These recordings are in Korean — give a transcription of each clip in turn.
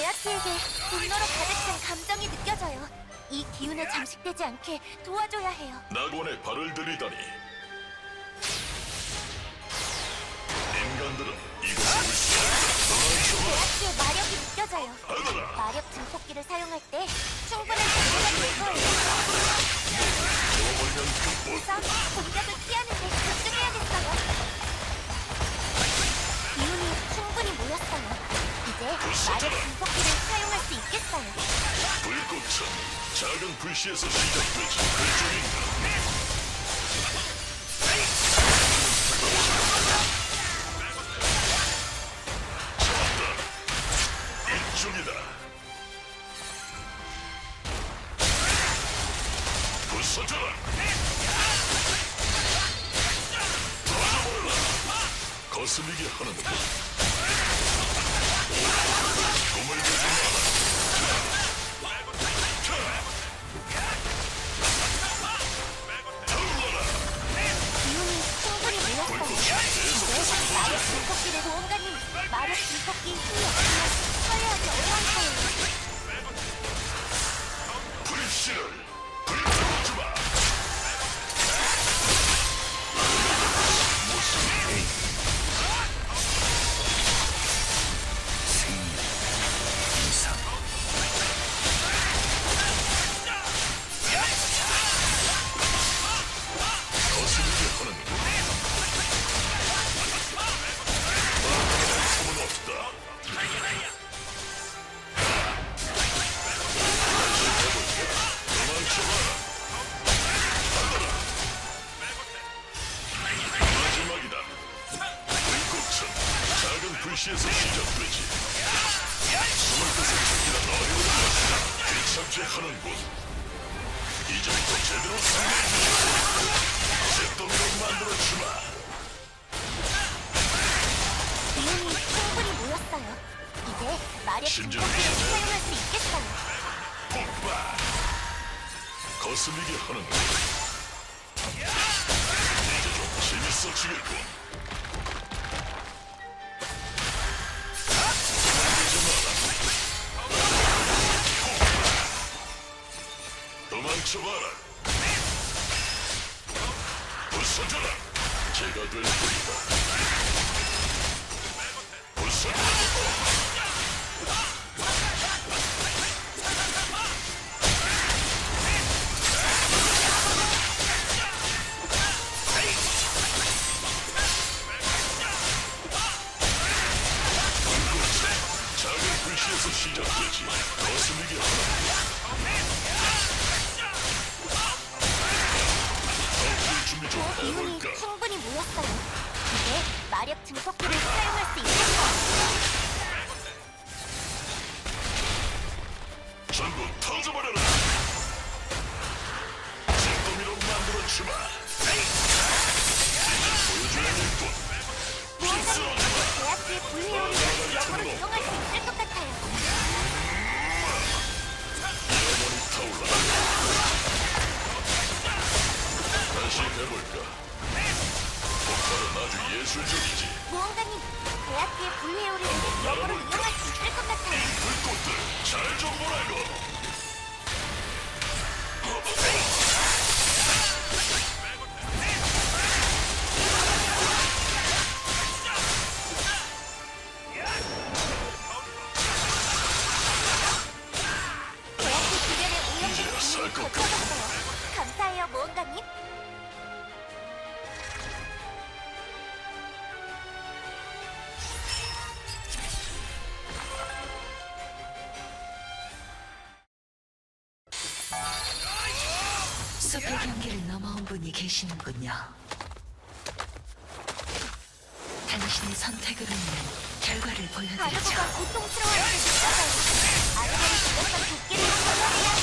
제아키에게 분노로 가득 찬 감정이 느껴져요. 이 기운에 잠식되지 않게 도와줘야 해요. 낙원에 발을 들이다니 인간들은 이곳을 제아키의 마력이 느껴져요. 마력 증폭기를 사용할 때 충분한 정보가 될 거예요. 먹으면 끝본 우선 공격을 피하는 데 집중해야겠어요. 기운이 충분히 모였어요. 이제 마력 증폭 작은 불씨에서 시작되지 그쪽인가 이쪽이다. 부서져라. 거슬리게 하는 것 곳. 이제부터 제대로 승리해주마. 잿더미로 만들어 주마. 기운이 충분히 모였어요. 이제 마력 진정. 증폭기를 사용할 수 있겠어요. 폭발. 거슬리게 하는 곳. 이제 좀 재밌어지겠군. 도망쳐봐라. 부서져라. 제가 될 뿐이다. 해볼까? 폭발은 아주 예술적이지! 무언가님, 제아키의 분리요리를 역으로 이용할 수 있을 것 같아요. 불꽃들 잘 좀 보라고! 주변에 살것. 감사해요, 무언가님. 넘어온 분이 계시는군요. 당신의 선택으로 인한 결과를 보여드리죠. 때 느껴져요. 아르고를 죽였던 도끼를 처리해야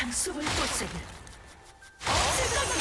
상 숲을 꽂는 무언가는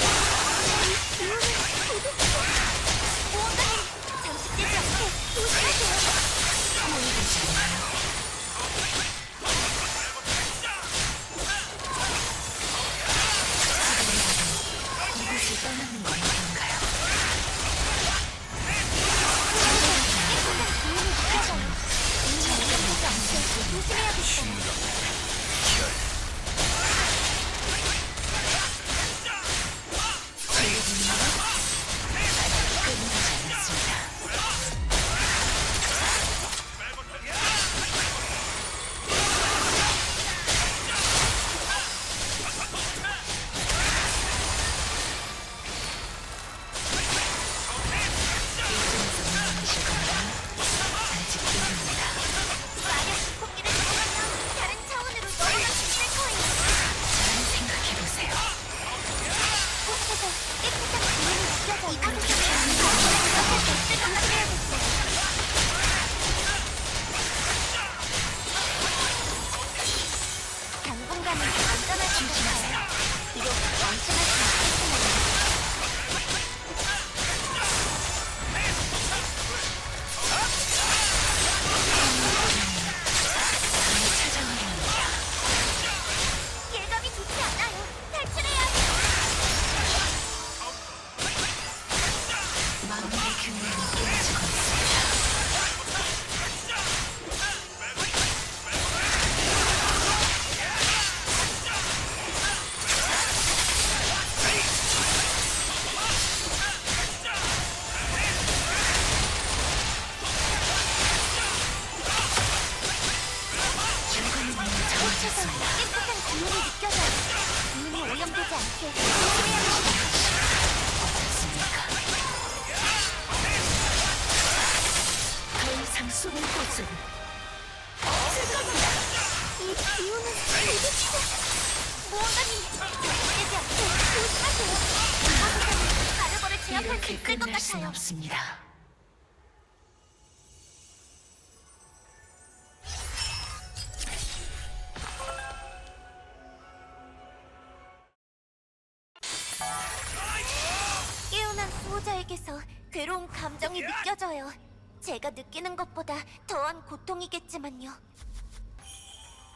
당분간은 안전할 것 같아요. 감히 찾아오려 합니다. 예감이 좋지. 마음의 균형 않게 조심해야겠어요. 어떻습니까? 더 이상 숨을 곳은 이 기운은 도대체 무언가는 잘되지 않게 조심하세요. 이곳에서는 바르버를 제압할 수 있을 것 같아요. 없습니다. 수호자에게서 괴로운 감정이 느껴져요. 제가 느끼는 것보다 더한 고통이겠지만요.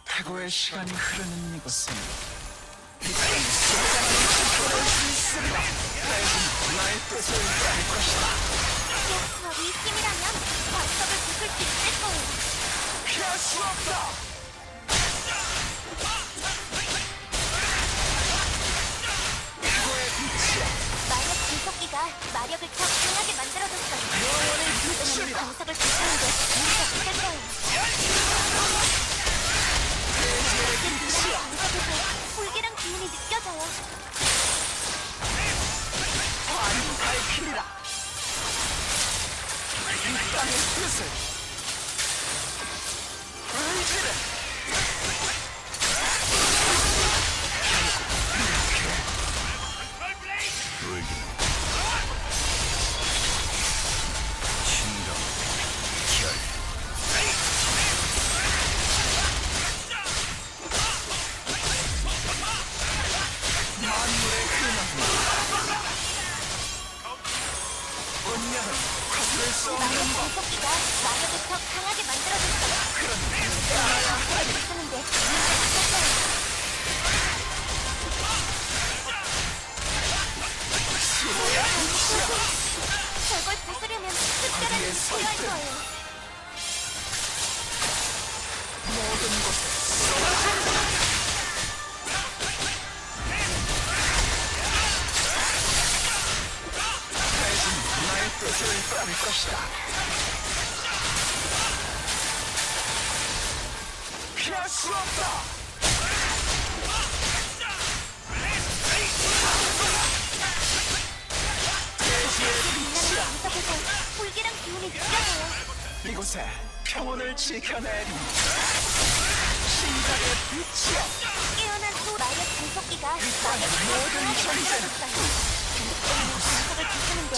태고의 시간이 흐르는 이곳은 나의 뜻을 따를 것이다 바로 이 힘이라면 광석을 부술 수 있을 거예요. 피할 수 없다 분석기가 마력을 더 강하게 만들어줬어요. 영원의 그러면 빛이리라 광석을 부수는 게 없을 거예요. 저걸 부수려면 특별한 힘이 필요할 거예요. 모든 것을 대신 나의 뜻을 따를 것이다. 피할 수 없다. 이곳에 평온을 지켜내리 신작의 빛이여. 깨어난 또 나의 분석기가 나의 모든 존재는 분석을 지키는데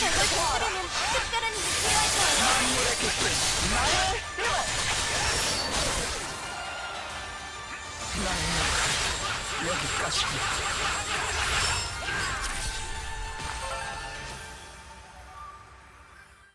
저걸 곁들이는 여기까지야.